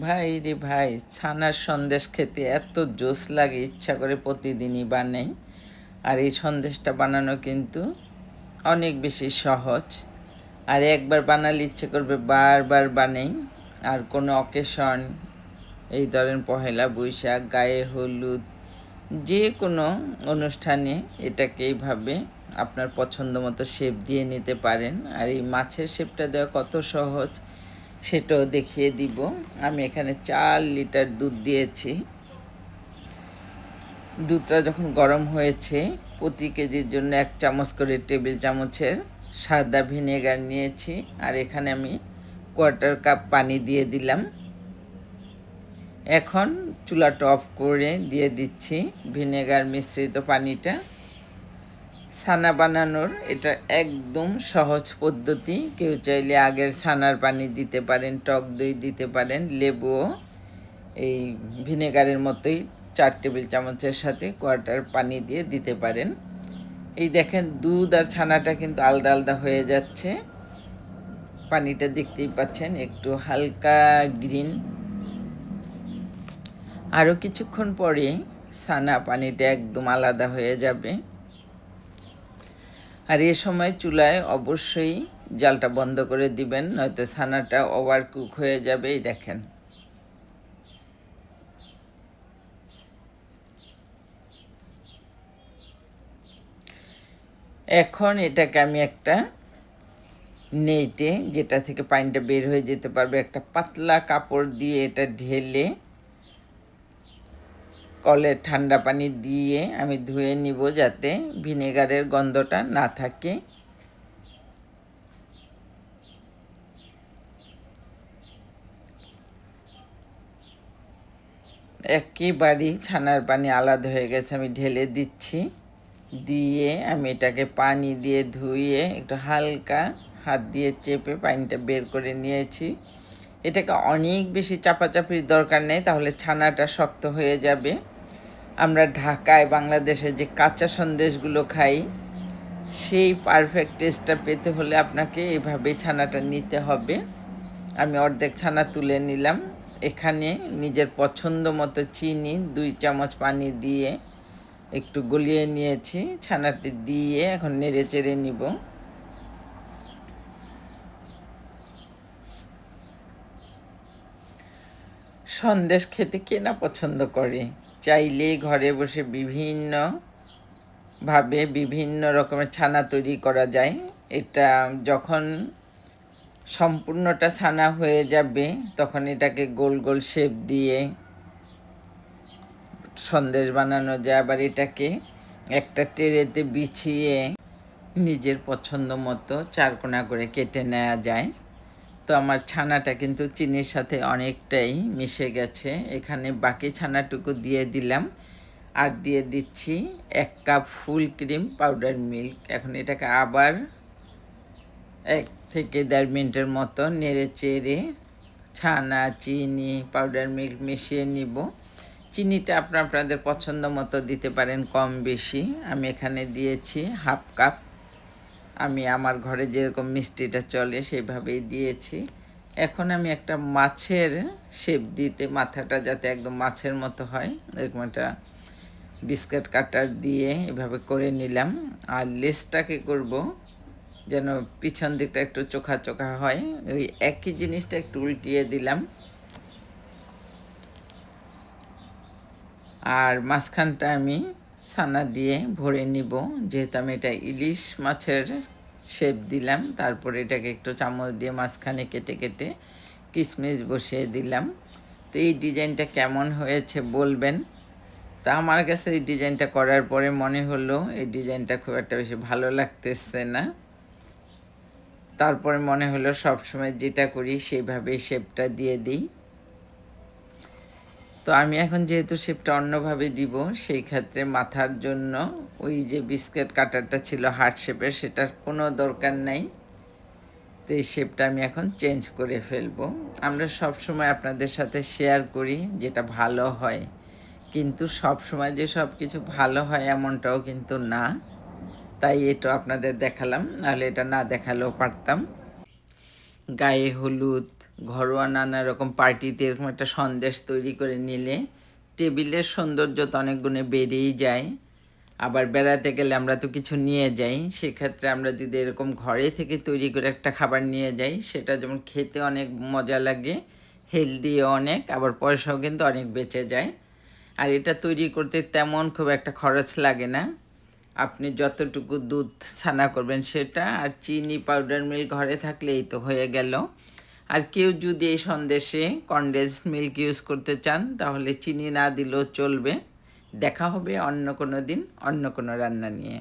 ভাই রে ভাই, ছানার সন্দেশ খেতে এত জোস লাগে, ইচ্ছা করে প্রতিদিনই বানাই। আর এই সন্দেশটা বানানো কিন্তু অনেক বেশি সহজ। আর একবার বানালে ইচ্ছে করবে বারবার বানাই। আর কোনো অকেশন এই ধরেন পহেলা বৈশাখ, গায়ে হলুদ, যে কোনো অনুষ্ঠানে এটাকে এইভাবে আপনার পছন্দ মতো শেপ দিয়ে নিতে পারেন। আর এই মাছের শেপটা দেওয়া কত সহজ। সেটাও দেখিয়ে দিব। আমি এখানে চার লিটার দুধ দিয়েছি। দুধটা যখন গরম হয়েছে, প্রতি কেজির জন্য এক চামচ করে টেবিল চামচের সাদা ভিনেগার নিয়েছি। আর এখানে আমি কোয়ার্টার কাপ পানি দিয়ে দিলাম। এখন চুলাটা অফ করে দিয়ে দিচ্ছি ভিনেগার মিশ্রিত পানিটা। ছানা বানানোর এটা একদম সহজ পদ্ধতি। কেউ চাইলে আগের ছানার পানি দিতে পারেন, টক দই দিতে পারেন, লেবুও। এই ভিনেগারের মতোই চার টেবিল চামচের সাথে কোয়ার্টার পানি দিয়ে দিতে পারেন। এই দেখেন দুধ আর ছানাটা কিন্তু আলাদা আলাদা হয়ে যাচ্ছে। পানিটা দেখতেই পাচ্ছেন, একটু হালকা গ্রিন। আরও কিছুক্ষণ পরে ছানা পানিটা একদম আলাদা হয়ে যাবে। আর এ সময় চুলায় অবশ্যই জালটা বন্ধ করে দিবেন, নয়তো ছানাটা ওভার কুক হয়ে যাবে, এই দেখেন। এখন এটাকে আমি একটা নেটে যেটা থেকে পানিটা বের হয়ে যেতে পারবে, একটা পাতলা কাপড় দিয়ে এটা ঢেলে কলের ঠান্ডা পানি দিয়ে আমি ধুয়ে নিব যাতে ভিনেগারের গন্ধটা না থাকে। একেবারেই ছানার পানি আলাদা হয়ে গেছে, আমি ঢেলে দিচ্ছি। দিয়ে আমি এটাকে পানি দিয়ে ধুয়ে একটু হালকা হাত দিয়ে চেপে পানিটা বের করে নিয়েছি। এটাকে অনেক বেশি চাপাচাপির দরকার নেই, তাহলে ছানাটা শক্ত হয়ে যাবে। আমরা ঢাকায়, বাংলাদেশে যে কাঁচা সন্দেশগুলো খাই, সেই পারফেক্ট টেস্টটা পেতে হলে আপনাকে এইভাবে ছানাটা নিতে হবে। আমি অর্ধেক ছানা তুলে নিলাম। এখানে নিজের পছন্দ মতো চিনি, দুই চামচ পানি দিয়ে একটু গলিয়ে নিয়েছি। ছানাটি দিয়ে এখন নেড়ে চেড়ে নিব। সন্দেশ খেতে কে না পছন্দ করে? চাইলে ঘরে বসে বিভিন্ন ভাবে বিভিন্ন রকমের ছানা তৈরি করা যায়। এটা যখন সম্পূর্ণটা ছানা হয়ে যাবে, তখন এটাকে গোল গোল শেপ দিয়ে সন্দেশ বানানো যায়। আবার এটাকে একটা টেরেতে বিছিয়ে নিজের পছন্দ মতো চারকোনা করে কেটে নেওয়া যায়। তো আমার ছানাটা কিন্তু চিনির সাথে অনেকটাই মিশে গেছে। এখানে বাকি ছানাটুকু দিয়ে দিলাম। আর দিয়ে দিচ্ছি এক cup full cream powder milk. এখন এটাকে আবার এক থেকে দেড় মিনিটের মতো নেড়ে চেড়ে ছানা, চিনি, পাউডার মিল্ক মিশিয়ে নিব। চিনিটা আপনার আপনাদের পছন্দ মতো দিতে পারেন কম বেশি। আমি এখানে দিয়েছি হাফ কাপ আমি আমার ঘরে যেরকম মিষ্টিটা চলে সেভাবেই দিয়েছি। এখন আমি একটা মাছের শেপ দিতে মাথাটা যাতে একদম মাছের মতো হয়, এরকম একটা বিস্কুট কাটার দিয়ে এভাবে করে নিলাম। আর লেসটাকে করব যেন পিছন দিকটা একটু চোখা চোখা হয়। ওই একই জিনিসটা একটু উল্টিয়ে দিলাম। আর মাঝখানটা আমি ছানা দিয়ে ভরে নিব। যেহেতু আমি এটা ইলিশ মাছের শেপ দিলাম, তারপরে এটাকে একটু চামচ দিয়ে মাঝখানে কেটে কেটে কিশমিশ বসিয়ে দিলাম। তো এই ডিজাইনটা কেমন হয়েছে বলবেন? তো আমার কাছে এই ডিজাইনটা করার পরে মনে হলো এই ডিজাইনটা খুব একটা বেশি ভালো লাগতেছে না। তারপরে মনে হলো সবসময় যেটা করি সেইভাবেই শেপটা দিয়ে দিই। তো আমি এখন যেহেতু শেপটা অন্যভাবে দিব, সেই ক্ষেত্রে মাথার জন্য ওই যে বিস্কিট কাটারটা ছিল হার্ট শেপের সেটার কোনো দরকার নাই। তো এই শেপটা আমি এখন চেঞ্জ করে ফেলব। আমরা সব সময় আপনাদের সাথে শেয়ার করি যেটা ভালো হয়। কিন্তু সব সময় যে সব কিছু ভালো হয় এমনটাও কিন্তু না। তাই এটা আপনাদের দেখালাম, নাহলে এটা না দেখালেও পারতাম। গায়ে হলুদ ঘরোয়া নানা রকম পার্টিতে এরকম একটা সন্দেশ তৈরি করে নিলে টেবিলের সৌন্দর্য তো অনেক গুণে বেড়েই যায়। আবার বেড়াতে গেলে আমরা তো কিছু নিয়ে যাই, সেক্ষেত্রে আমরা যদি এরকম ঘরে থেকে তৈরি করে একটা খাবার নিয়ে যাই, সেটা যেমন খেতে অনেক মজা লাগে, হেলদিও অনেক, আবার পয়সাও কিন্তু অনেক বেঁচে যায়। আর এটা তৈরি করতে তেমন খুব একটা খরচ লাগে না। আপনি যতটুকু দুধ ছানা করবেন সেটা, আর চিনি, পাউডার মিল্ক ঘরে থাকলেই তো হয়ে গেল। আর কেউ যদি এই সন্দেশে কনডেন্স মিল্ক ইউজ করতে চান, তাহলে চিনি না দিলেও চলবে। দেখা হবে অন্য কোনো দিন, অন্য কোনো রান্না নিয়ে।